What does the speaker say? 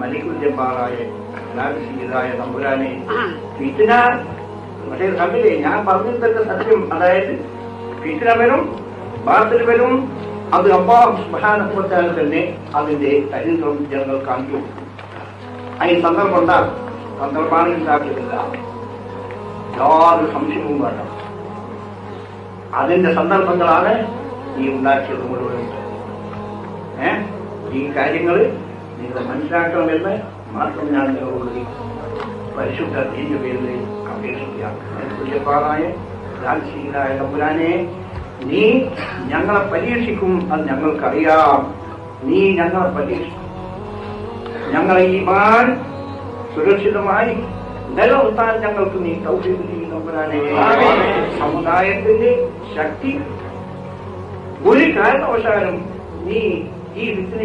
മലിക്കുജപ്പാറായ നാഗസീതായ തമ്പുരാനെ ഫിത്തിന പക്ഷേ കണ്ടില്ലേ ഞാൻ പറഞ്ഞിട്ടൊക്കെ സത്യം. അതായത് ഫിത്തിന വരും ബാത്തിൽ വരും അത് സുബ്ഹാനഹുവതആല തന്നെ അതിന്റെ ചരിത്രം ജനങ്ങൾ കാണിക്കും അതിന് സന്ദർഭം ഉണ്ടാകും. സന്ദർഭമാണ് ഉണ്ടാക്കിയിട്ടില്ല യാതൊരു സംശയവും വേണ്ട. അതിന്റെ സന്ദർഭങ്ങളാണ് ഈ ഉണ്ടാക്കിയത് മുഴുവൻ ഈ കാര്യങ്ങൾ നിങ്ങൾ മനസ്സിലാക്കണമെന്ന് മാത്രം ഞാൻ നിങ്ങളോട് പരിശുദ്ധ ദീന്റെ പേരിൽ അപേക്ഷിക്കാം രാജശീലായ തമ്പുരാനെ നീ ഞങ്ങളെ പരീക്ഷിക്കും അത് ഞങ്ങൾക്കറിയാം. നീ ഞങ്ങളെ പരീക്ഷിക്കും ഞങ്ങളെ ഈ മാൻ സുരക്ഷിതമായി നിലനിർത്താൻ ഞങ്ങൾക്ക് നീ സൗകര്യം ചെയ്യുന്ന തമ്പുരാനെ. സമുദായത്തിന്റെ ശക്തി ഒരു കാരണവശാലും നീ ഈ വിത്തിനെ